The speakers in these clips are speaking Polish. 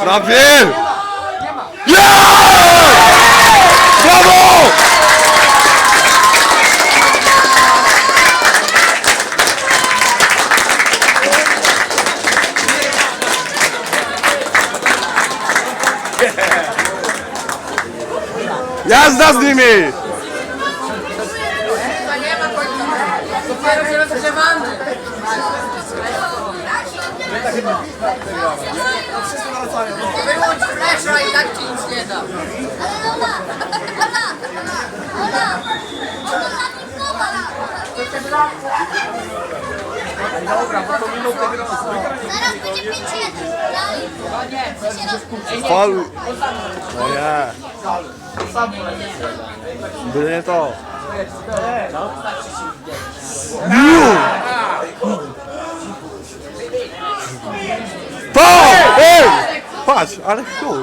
Trafił! Yeah! Brawo! Jazda z nimi! Dopiero się rozgrzewamy. Wyłącz flesza i tak ci nic nie da. Zaraz będzie 5-1. Fal... No nie. Byle nie to. Ju! To! Ej! Patrz, ale chuj.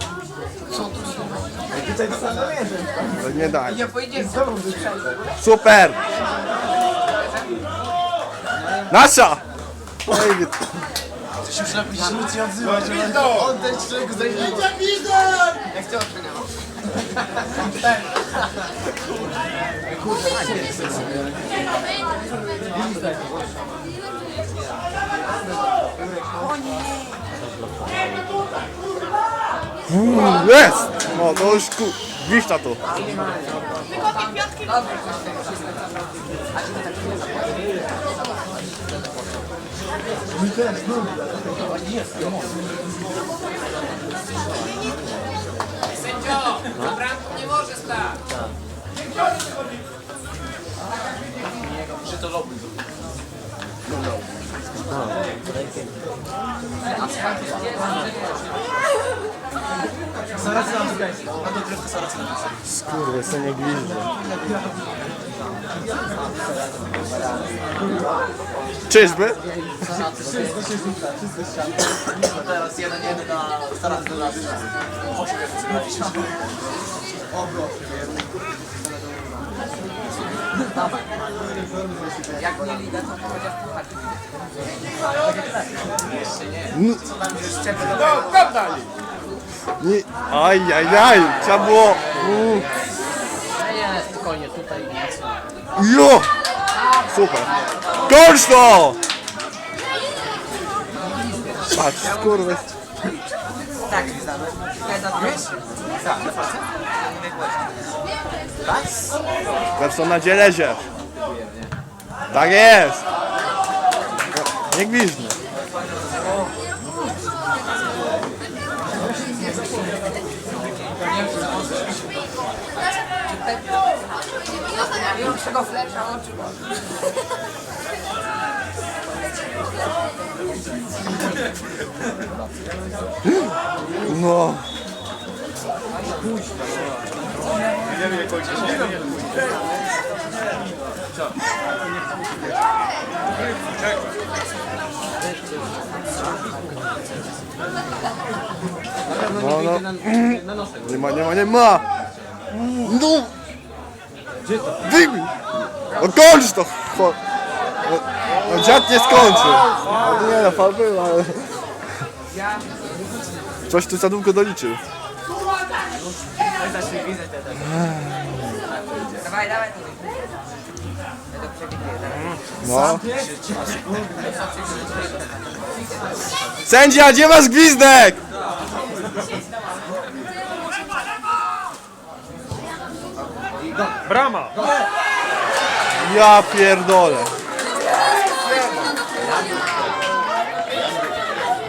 Ajajajaj. To nie daj. Nie pojedzie Super! Nasza! Oj, Jak ty oceniasz? Jest! No to już ku... Gwiźdź na to. Sędzio, na bramku nie może stać. Skurwy, jestem nie gwizdże. Czyżby? Teraz jeden jeden na starac do nas. Jak nie liga, to chociaż puchar. No, nie, aj, aj, aj, trzeba było... Mm. Nie, spokojnie, tutaj Jo! Super. Kończ to! Patrz, skurwy. Tak, znamy. Tak, na dzielezie. Tak jest. Nie gwizdnie. Większego flesza oczy No. No, no. Nie ma, nie ma, nie ma. No. Wyjmij. No kończ to. cho- No, no dziad nie skończy. No, nie no, fal był, ale... Coś tu za długo doliczył. Dawaj, dawaj. No. Sędzia, gdzie masz gwizdek? i. Brama! Ja pierdolę.